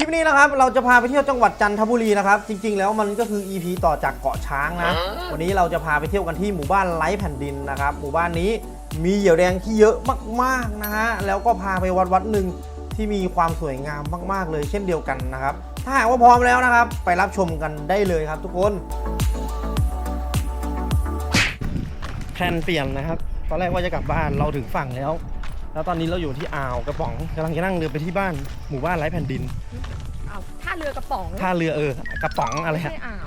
คลิปนี้นะครับเราจะพาไปเที่ยวจังหวัดจันทบุรีนะครับจริงๆ แล้วมันก็คือ EP ต่อจากเกาะช้างนะวันนี้เราจะพาไปเที่ยวกันที่หมู่บ้านไร้แผ่นดินนะครับหมู่บ้านนี้มีเหยี่ยวแดงที่เยอะมากๆนะฮะแล้วก็พาไปวัดวัดหนึ่งที่มีความสวยงามมากๆ เลยเช่นเดียวกันนะครับถ้าหากว่าพร้อมแล้วนะครับ ไปรับชมกันได้เลยครับ ทุกคนแผนเปลี่ยนนะครับ ตอนแรกว่าจะกลับบ้านเราถึงฝั่งแล้ว แล้วตอนนี้เราอยู่ที่อ่าวกระป๋องกำลังจะนั่งเรือไปที่บ้านหมู่บ้านไร้แผ่นดินเอาท่าเรือกระป๋องท่าเรือเออกระป๋องอะไรไม่ฮะใช่อ่าว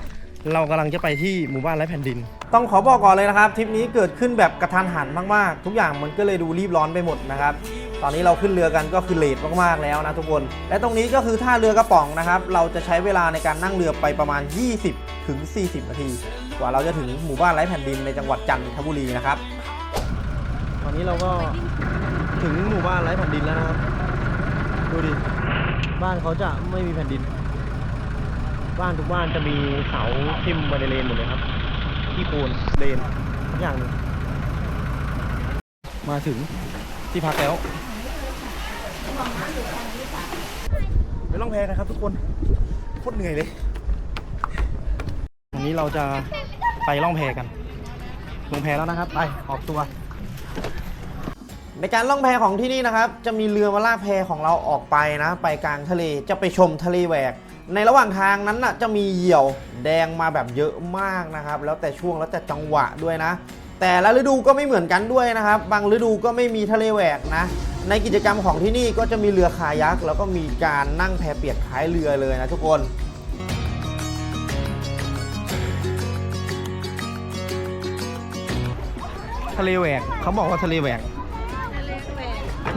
เรากำลังจะไปที่หมู่บ้านไร้แผ่นดิน ต้องขอบอกก่อนเลยนะครับทริปนี้เกิดขึ้นแบบกระทันหันมากๆ ทุกอย่างมันก็เลยดูรีบร้อนไปหมดนะครับตอนนี้เราขึ้นเรือกันก็คือเลทมากๆแล้วนะทุกคน และตรงนี้ก็คือท่าเรือกระป๋องนะครับ เราจะใช้เวลาในการนั่งเรือไปประมาณ 20ถึง40 นาที กว่าเราจะถึงหมู่บ้านไร้แผ่นดินในจังหวัดจันทบุรีนะครับ ตอนนี้เราก็ ถึงหมู่บ้านไร้แผ่นดินแล้วนะครับ ดูดิ บ้านเขาจะไม่มีแผ่นดิน บ้านทุกบ้านจะมีเสาทิ่มมาในเลนหมดเลยครับ ที่โคนเลนทุกอย่างเลยมาถึงที่พักแล้วไปล่องแพกันครับทุกคนโคตรเหนื่อยเลยวันนี้เราจะไปล่องแพกันลงแพแล้วนะครับ ไปออกตัว ในการล่องแพของที่นี่นะครับ จะมีเรือมาลากแพของเราออกไปนะ ไปกลางทะเลจะไปชมทะเลแหวก ในระหว่างทางนั้นน่ะจะมีเหยี่ยวแดงมาแบบเยอะมากนะครับ แล้วแต่ช่วงแล้วแต่จังหวะด้วยนะ แต่ละฤดูก็ไม่เหมือนกันด้วยนะครับ บางฤดูก็ไม่มีทะเลแหวกนะ ในกิจกรรมของที่นี่ก็จะมีเรือคายักแล้วก็มีการนั่งแพเปียกท้ายเรือเลยนะทุกคนทะเลแหวกเขาบอกว่าทะเลแหวก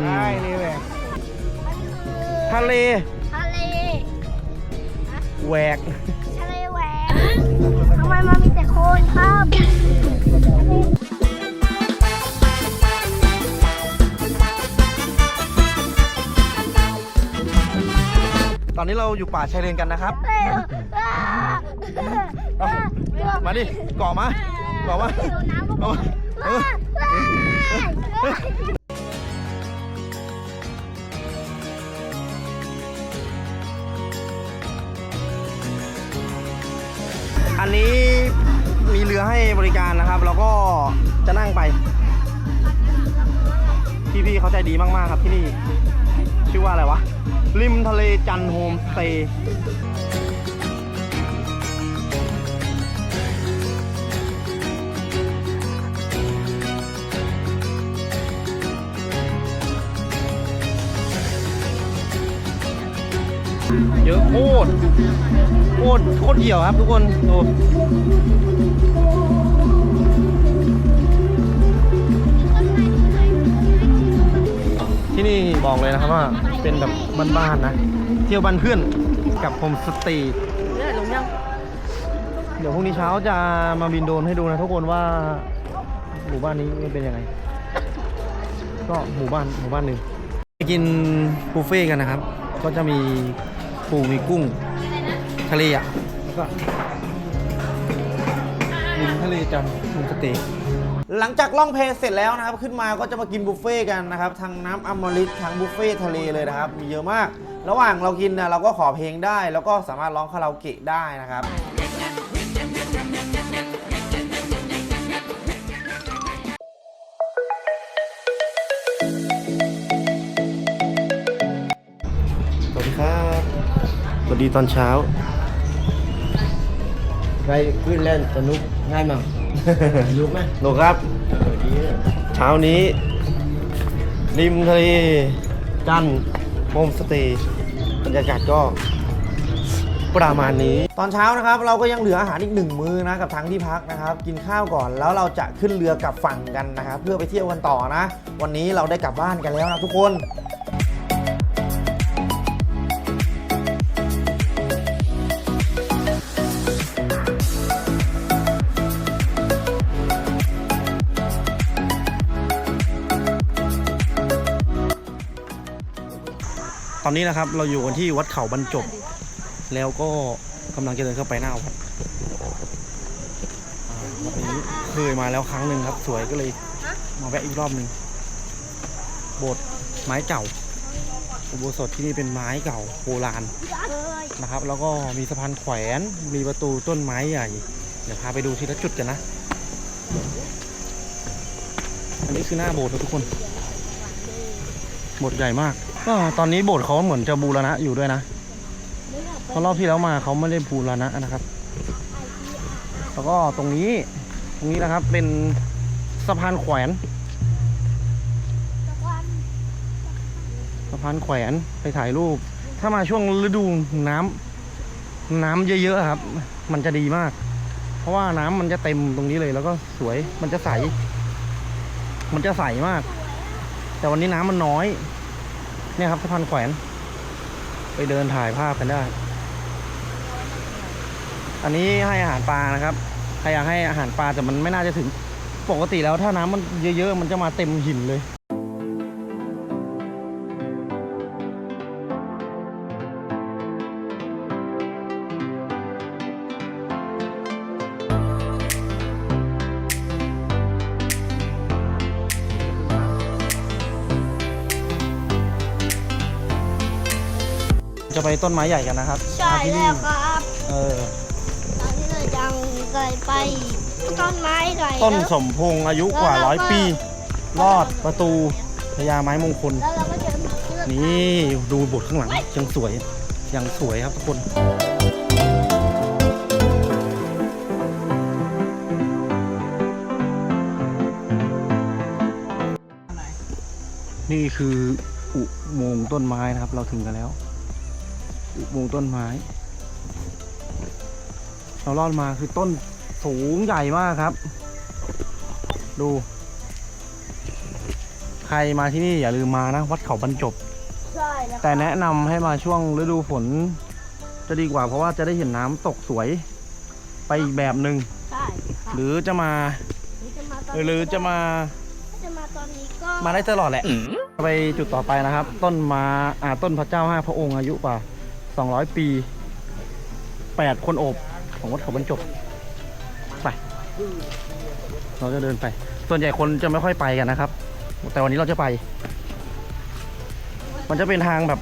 ใช่ทะเลแหวกทะเลทะเลแหวกทะเลแหวกทำไมมันมีแต่โคลนครับตอนนี้เราอยู่ป่าชายเลนกันนะครับเอามาดิเกาะมาเกาะมาเกาะมา อันนี้มีเรือให้บริการนะครับ แล้วก็จะนั่งไป พี่ๆเขาใจดีมากๆครับที่นี่ ชื่อว่าอะไรวะ ริมทะเลจันโฮมสเตย์ เยอะโคตรโคตรโคตรเหี่ยวครับทุกคนดูที่นี่บอกเลยนะครับว่าเป็นแบบบ้านๆนะ เที่ยวบ้านเพื่อนกับโฮมสเตย์เรือลงยังเดี๋ยวพรุ่งนี้เช้าจะมาบินโดรนให้ดูนะทุกคนว่าหมู่บ้านนี้มันเป็นยังไง ก็หมู่บ้านหมู่บ้านหนึ่งไปกินบุฟเฟ่ต์กันนะครับ ก็จะมี ปูมีกุ้ง ทะเลอะแล้วก็กินทะเลจันทร์มุมสเต็กหลังจากล่องเพเสร็จแล้วนะครับ ขึ้นมาก็จะมากินบุฟเฟ่ต์กันนะครับทั้งน้ำอมฤตทั้งบุฟเฟ่ต์ทะเลเลยนะครับ มีเยอะมาก ระหว่างเรากินนะเราก็ขอเพลงได้ แล้วก็สามารถร้องคาราโอเกะได้นะครับ วัสดีตอนเช้าไปขึ้นเล่นสนุกง่ายมั้งรู้ไหมโลครับเออดีเลยเช้านี้ ริมทะเลจันทร์โฮมสเตย์บรรยากาศก็ประมาณนี้ ตอนเช้านะครับ เราก็ยังเหลืออาหารอีกหนึ่งมื้อนะกับทั้งที่พักนะครับ กินข้าวก่อนแล้วเราจะขึ้นเรือกลับฝั่งกันนะครับ เพื่อไปเที่ยวกันต่อนะ วันนี้เราได้กลับบ้านกันแล้วนะทุกคน ตอนนี้นะครับเราอยู่กันที่วัดเขาบรรจบ แล้วก็กำลังจะเดินเข้าไปหน้าวัดอ่าวัดนี้เคยมาแล้วครั้งหนึ่งครับ สวยก็เลยมาแวะอีกรอบหนึ่งโบสถ์ไม้เก่าอุโบสถที่นี่เป็นไม้เก่าโบราณนะครับ แล้วก็มีสะพานแขวนมีประตูต้นไม้ใหญ่เดี๋ยวพาไปดูทีละจุดกันนะ อันนี้คือหน้าโบสถ์นะทุกคน โบสถ์ใหญ่มาก ก็ตอนนี้โบสถ์เขาเหมือนจะบูรณะอยู่ด้วยนะเพราะรอบที่แล้วมาเขาไม่ได้บูรณะนะครับ แล้วก็ตรงนี้ตรงนี้นะครับเป็นสะพานแขวนสะพานแขวนไปถ่ายรูป ถ้ามาช่วงฤดูน้ำน้ำเยอะๆครับ มันจะดีมาก เพราะว่าน้ำมันจะเต็มตรงนี้เลยแล้วก็สวยมันจะใส มันจะใสมาก แต่วันนี้น้ำมันน้อย เนี่ยครับสะพานแขวน ไปเดินถ่ายภาพกันได้ อันนี้ให้อาหารปลานะครับใครอยากให้อาหารปลาแต่มันไม่น่าจะถึงปกติแล้วถ้าน้ำมันเยอะๆมันจะมาเต็มหินเลย จะไปต้นไม้ใหญ่กันนะครับใช่มาที่แล้นี่วครับเออ ตอนนี้เรายังเคยไปต้นไม้ใหญ่ต้นแล้ว สมพงษ์อายุกว่าแล้วเราก็ร้อยปี รอดประตูพญาไม้มงคล แล้วเราก็เจอเชือกนี่ดูบทข้างหลังยังสวยยังสวยครับทุกคน นี่คืออุโมงค์ต้นไม้นะครับ เราถึงกันแล้ว อุโมงค์ต้นไม้ เราลอดมาคือต้นสูงใหญ่มากครับ ดู ใครมาที่นี่อย่าลืมมานะ วัดเขาบรรจบ ใช่แล้วแต่แนะนำให้มาช่วงฤดูฝน จะดีกว่าเพราะว่าจะได้เห็นน้ำตกสวยไปอีกแบบหนึ่งใช่ครับหรือจะมาหรือจะมาตอนหรือจะมาถ้าจะมาตอนนี้ก็มาได้ตลอดแหละ ไปจุดต่อไปนะครับ ต้นมาอ่าต้นพระเจ้าห้าพระองค์อายุกว่า 200 ปี 8 คนโอบของวัดเขาบรรจบไป เราจะเดินไป ส่วนใหญ่คนจะไม่ค่อยไปกันนะครับ แต่วันนี้เราจะไป มันจะเป็นทางแบบ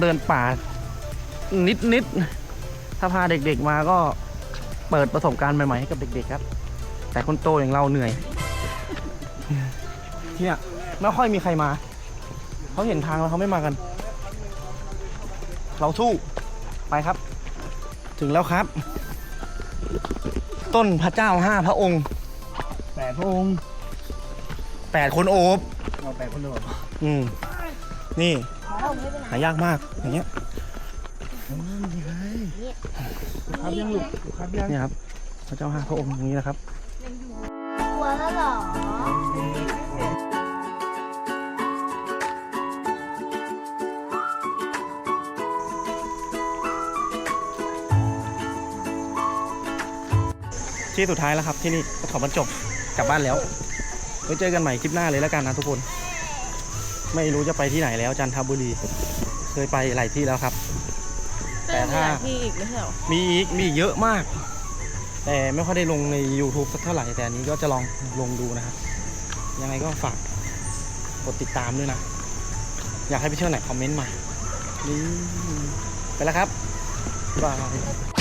เดินป่านิดนิดถ้าพาเด็กๆมาก็เปิดประสบการณ์ใหม่ๆให้กับเด็กๆครับ แต่คนโตอย่างเราเหนื่อย เนี่ยไม่ค่อยมีใครมา เขาเห็นทางแล้วเขาไม่มากัน เราสู้ ไปครับ ถึงแล้วครับ ต้นพระเจ้าห้าพระองค์แปดพระองค์แปดคนโอบเราแปดคนเดียวเหรออืมนี่ หายากมากอย่างเงี้ยครับยังลูกครับยังเนี่ยครับ พระเจ้าห้าพระองค์ตรงนี้นะครับ ที่สุดท้ายแล้วครับที่นี่ก็ขอบรรจบกลับบ้านแล้วไว้เจอกันใหม่คลิปหน้าเลยแล้วกันนะทุกคน ไม่รู้จะไปที่ไหนแล้วจันทบุรี เคยไปหลายที่แล้วครับ แต่ถ้าที่อีกไม่ใช่เหรอมีอีกมีอีกเยอะมาก แต่ไม่ค่อยได้ลงใน YouTube สักเท่าไหร่แต่อันนี้ก็จะลองลงดูนะครับ ยังไงก็ฝากกดติดตามด้วยนะ อยากให้ไปเที่ยวไหนคอมเมนต์มานี่ไปแล้วครับบ๊ายบาย